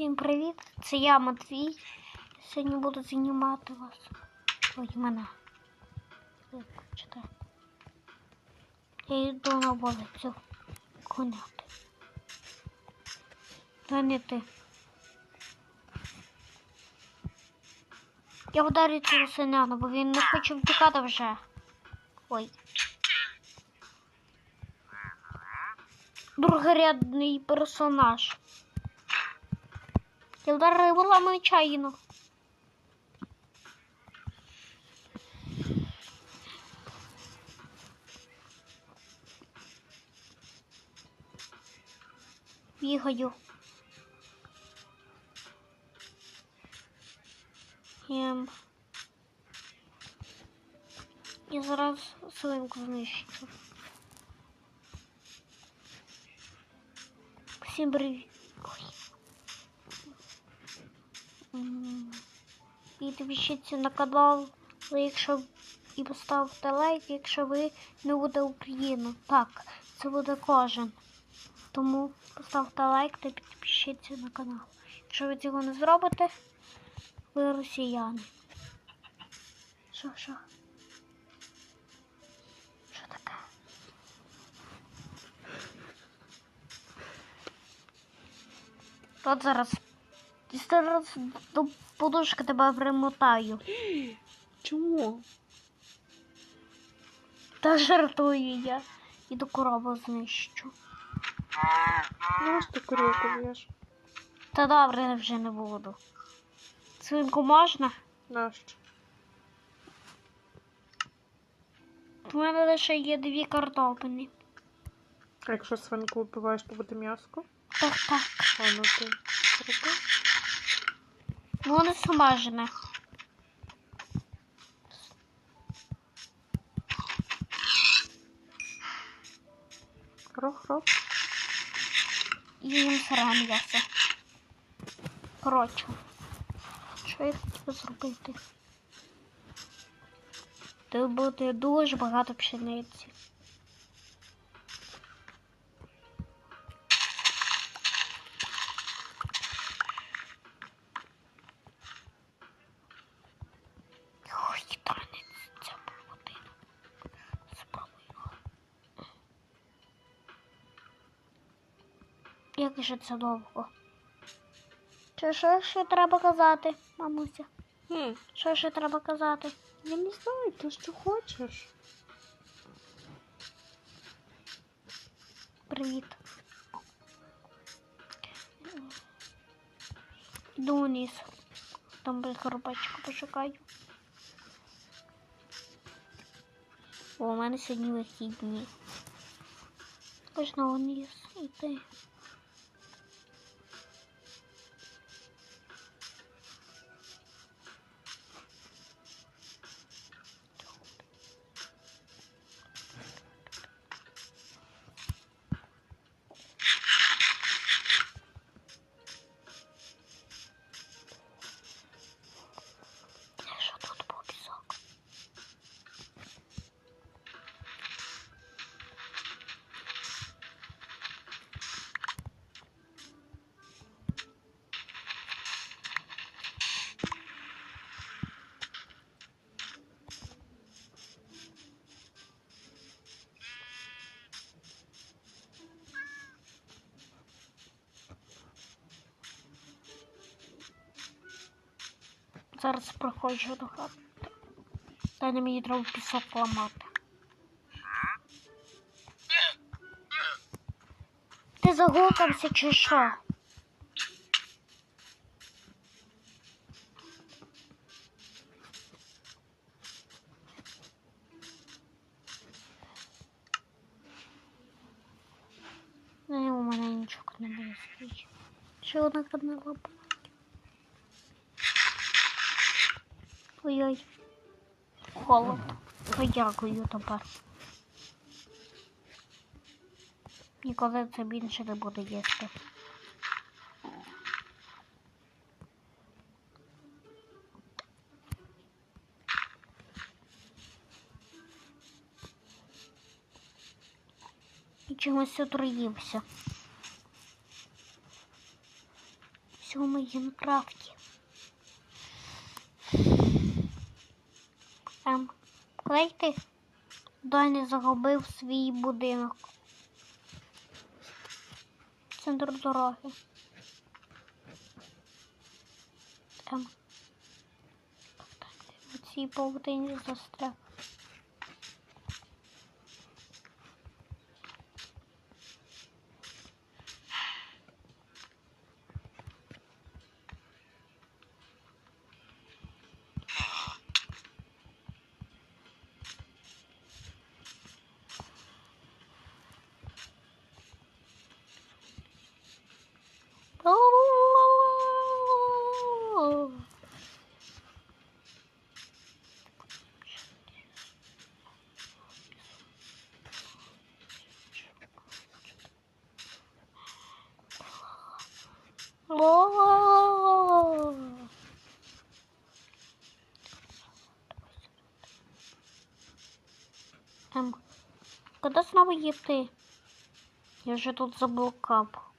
Всім привіт! Це я Матвій. Сьогодні буду знімати вас. Ой, мене. Я йду на вулицю гуляти. Та. Я вдарю цього синяна, бо він не хоче втікати вже. Ой. Другорядний персонаж. Я вдарила нечаянно. Бігаю. Ем. Я зараз свинку знищу. Всім привіт. Ой. М. Підпишіться на канал, якщо і поставте лайк, якщо ви не буде Україна. Так, це буде кожен. Тому поставте лайк та підпишіться на канал. Якщо ви цього не зробите, ви росіяни. Що, що? Що таке? От зараз. І зараз до подушки тебе примотаю. Чому? Та жартую я. І до корову знищу. Ну, ти курилку б'єш? Та добре, я вже не буду. Свинку можна? Нащо? У мене лише є дві картоплини. А якщо свинку вбиваєш, то буде м'яско? Так, так. А ну ти зроби. Ну, Воно смажене. Рох-рох. І їм сире м'ясо. Коротше. Що я хотіла зробити? Тут буде дуже багато пшениці. Ой, танець, це погодина. Спробуємо. Як же це довго? Чи що ще треба казати, мамуся? Хм, Що ще треба казати? я не знаю, ти що хочеш. Привіт. Йду вниз. Там би коробочку пошукаю. О, у мене сьогодні вихідні. Можна вниз йти. Зараз проходжу до хати. Та не мені треба пісок ламати. Ти загукався чи що? Не, у мене нічого не буде. Ще одна одна лапа. Ой-ой. Холодно. Подякую тепер. Ніколи це більше не буду їсти. І чимось отруївся. Все, в Майнкрафті. Ем, клейки Даня загубив свій будинок. Центр дороги. Ем. У цій павутині застряг. Ем, куди знову йти? Я вже тут заблукав.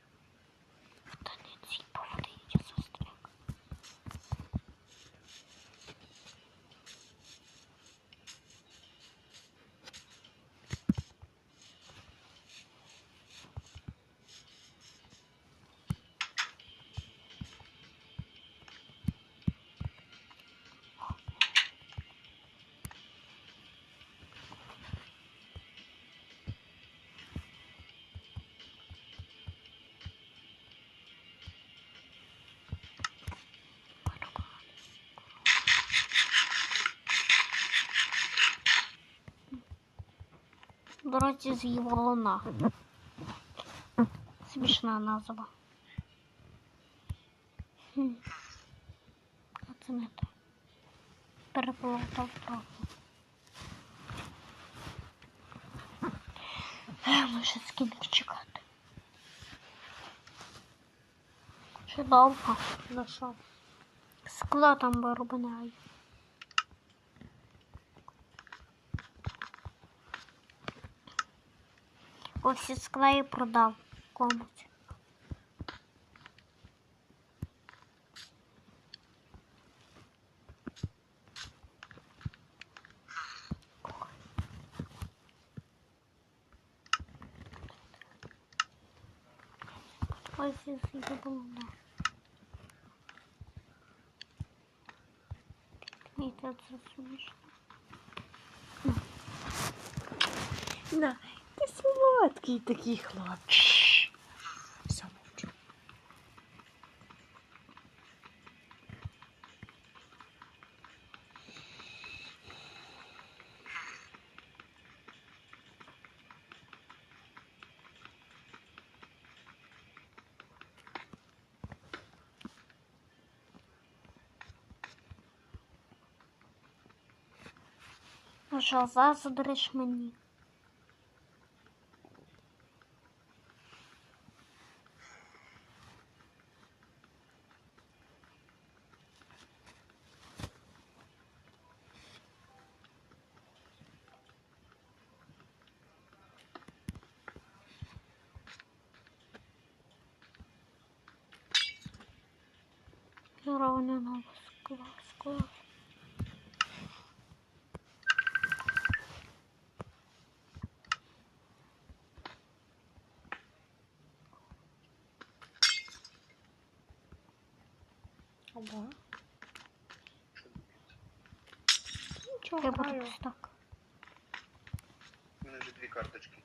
В дорозі з Єволона. Смішна назва. Хм. А це не те. Переплутав трохи. Е, Може скільки чекати. Ще довго. На? Скла там виробляю. Ось всі скла і продав комусь. Ось і було. І це це смішно. На, ти солодкий такий хлопчик. Все, мовчу. Ну що, заздриш мені? Ровно нового скла, скла. Ага. Нічого, Я буду граю. так. У мене вже дві карточки.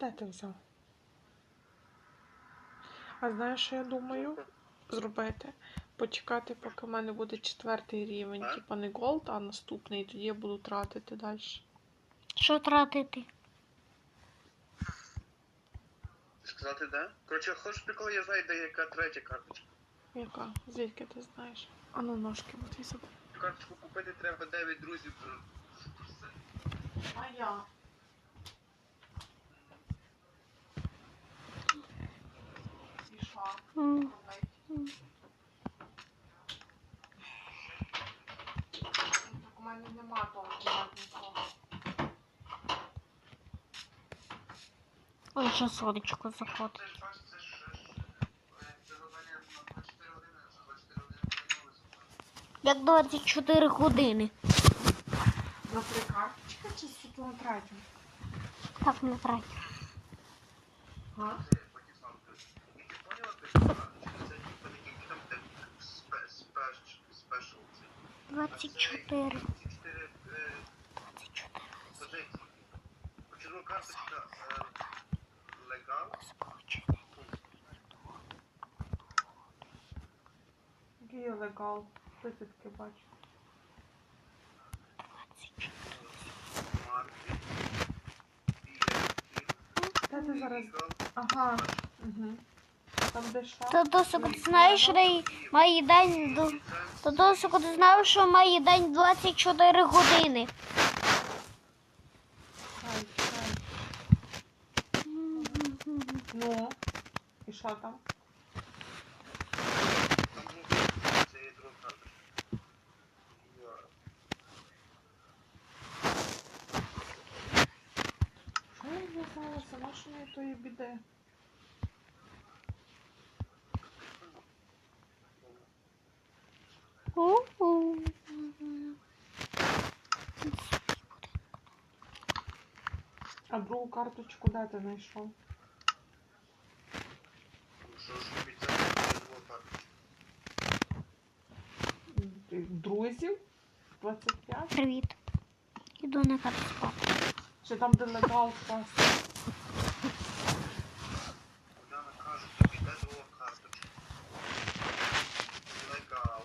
Де ти взяв? А знаєш, що я думаю зробити? Почекати, поки в мене буде четвертий рівень, типа не голд, а наступний, тоді я буду тратити далі. Що тратити? Сказати, де? Коротше, хочеш прикол, я знаю, де яка третя карточка. Яка? Звідки ти знаєш? А ну ножки от і забери. Карточку купити треба 9 друзів. А я? І що? М, м. Так у мене нема того нікого. Вже сонечко заходить. Як 24 години. На три карточки чи суто на третю? Так, не третє. А? Це 24. ці чотири, 24. позиції. Почервона е, легал. Є? Ти таке бачиш? Марки. Ти зараз? Ага. Угу. Там де що? Та досок ти знаєш, що має день до. Та досок ти знаєш, що має день 24 години. Чай. Ну. І що там? Що я не знала, сама що тої біди. А другу карточку де ти знайшов? Що ж обіцяє, це друга карточка. М, Друзів? 25? Привіт. Іду на спати. Чи там де легал тобі де карточка. Легал.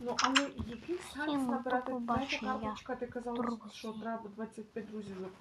Ну, але який сенс набирати до третя карточка, ти казала, друзі. що треба 25 друзів запустити.